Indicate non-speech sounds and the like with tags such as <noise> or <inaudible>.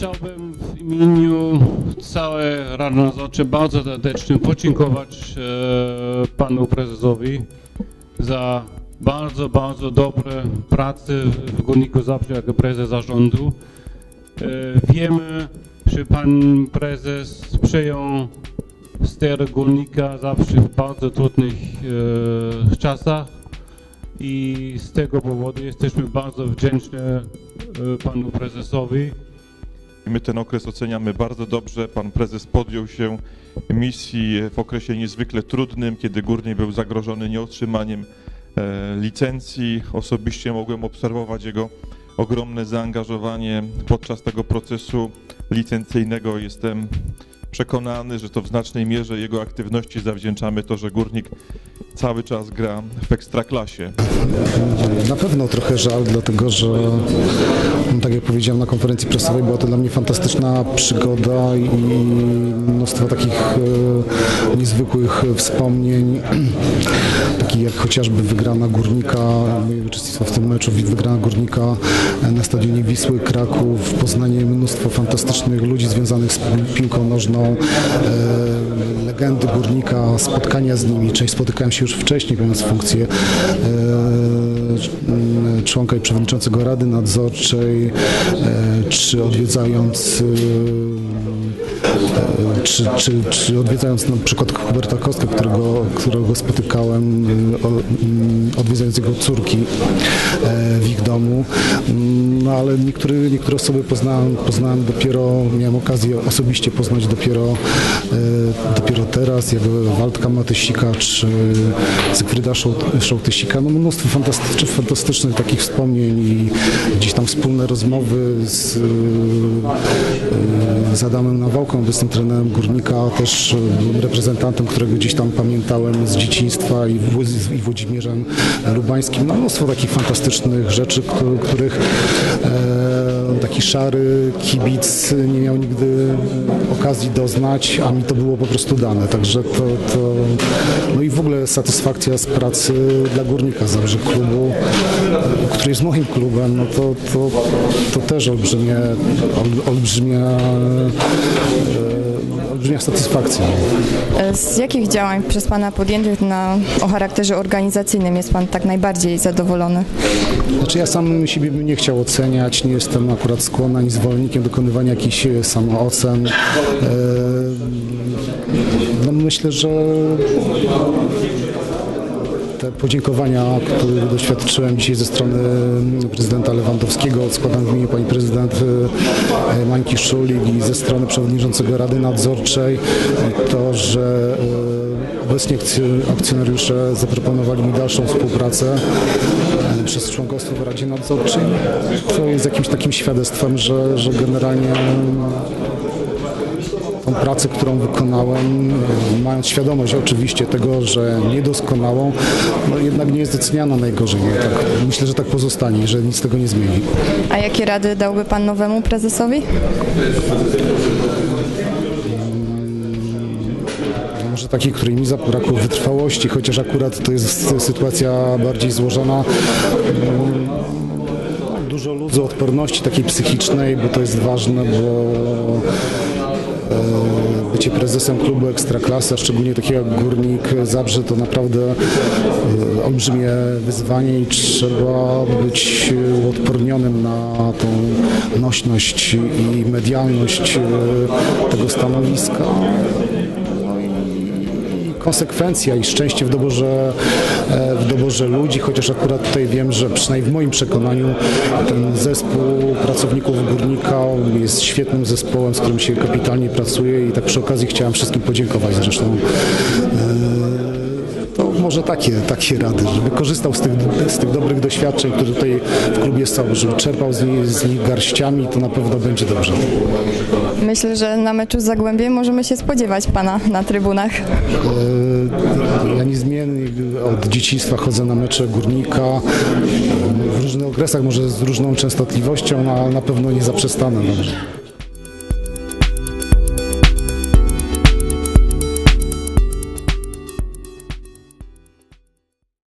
Chciałbym w imieniu całej Rady Nadzorczej bardzo serdecznie podziękować e, panu prezesowi za bardzo, bardzo dobre pracy w Górniku Zabrze jako prezes zarządu. E, wiemy, że pan prezes przejął ster Górnika zawsze w bardzo trudnych e, czasach i z tego powodu jesteśmy bardzo wdzięczni e, panu prezesowi. My ten okres oceniamy bardzo dobrze. Pan prezes podjął się misji w okresie niezwykle trudnym, kiedy górnik był zagrożony nieotrzymaniem e, licencji. Osobiście mogłem obserwować jego ogromne zaangażowanie podczas tego procesu licencyjnego. Jestem przekonany, że to w znacznej mierze jego aktywności zawdzięczamy to, że górnik cały czas gra w ekstraklasie. Na pewno trochę żal, dlatego że, no, tak jak powiedziałem na konferencji prasowej, była to dla mnie fantastyczna przygoda i mnóstwo takich e, niezwykłych wspomnień, <clears throat> takich jak chociażby wygrana Górnika, moje uczestnictwo w tym meczu, wygrana Górnika na stadionie Wisły Kraków, poznanie mnóstwo fantastycznych ludzi związanych z piłką nożną, e, legendy Górnika, spotkania z nimi, część spotykałem się już wcześniej, pełniąc funkcję e, członka i przewodniczącego Rady Nadzorczej, e, czy odwiedzając e, czy, czy, czy odwiedzając na przykład Huberta Kostka, którego, którego spotykałem, o- mm, odwiedzając jego córki e, w ich domu. Mm, No ale niektóre, niektóre osoby poznałem, poznałem dopiero, miałem okazję osobiście poznać dopiero, e, dopiero teraz, jak Waldka Matysika czy Zygfryda Szoł- Szołtysika. No mnóstwo fantastycznych, fantastycznych takich wspomnień i wspólne rozmowy z, e, z Adamem Nawałką, obecnym trenerem Górnika, też e, reprezentantem, którego gdzieś tam pamiętałem z dzieciństwa i, i Włodzimierzem Lubańskim. No mnóstwo takich fantastycznych rzeczy, któ- których e, taki szary kibic nie miał nigdy okazji doznać, a mi to było po prostu dane. Także to, to no i w ogóle satysfakcja z pracy dla Górnika Zabrze klubu, e, który jest moim klubem, no to, to, to też olbrzymie, ol, olbrzymia, e, olbrzymia satysfakcja. Z jakich działań przez Pana podjętych na, o charakterze organizacyjnym jest Pan tak najbardziej zadowolony? Znaczy ja sam siebie bym nie chciał oceniać, nie jestem akurat skłonny ani zwolennikiem dokonywania jakichś e, samoocen. E, No myślę, że te podziękowania, których doświadczyłem dzisiaj ze strony prezydenta Lewandowskiego, składam w imieniu pani prezydent e, Mańki Szulik i ze strony przewodniczącego Rady Nadzorczej to, że e, obecnie akcj- akcjonariusze zaproponowali mi dalszą współpracę e, przez członkostwo w Radzie Nadzorczej. To jest jakimś takim świadectwem, że, że generalnie tą pracę, którą wykonałem, e, mając świadomość oczywiście tego, że niedoskonałą, no jednak nie jest doceniana najgorzej. Tak, myślę, że tak pozostanie, że nic z tego nie zmieni. A jakie rady dałby Pan nowemu prezesowi? No, Może takiej, której mi zabrakło wytrwałości, chociaż akurat to jest sytuacja bardziej złożona. Mm, Dużo luzu, odporności takiej psychicznej, bo to jest ważne, bo bycie prezesem klubu Ekstraklasy, a szczególnie takiego jak Górnik Zabrze, to naprawdę e, olbrzymie wyzwanie i trzeba być uodpornionym na tą nośność i medialność e, tego stanowiska. Konsekwencja i szczęście w doborze, e, w doborze ludzi, chociaż akurat tutaj wiem, że przynajmniej w moim przekonaniu ten zespół pracowników Górnika jest świetnym zespołem, z którym się kapitalnie pracuje i tak przy okazji chciałem wszystkim podziękować zresztą. E, może takie, takie rady, żeby korzystał z tych, z tych dobrych doświadczeń, które tutaj w klubie są, żeby czerpał z nich, z nich garściami, to na pewno będzie dobrze. Myślę, że na meczu z Zagłębiem możemy się spodziewać Pana na trybunach. E, Ja niezmiennie od dzieciństwa chodzę na mecze górnika. W różnych okresach, może z różną częstotliwością, no, ale na pewno nie zaprzestanę. Dobrze.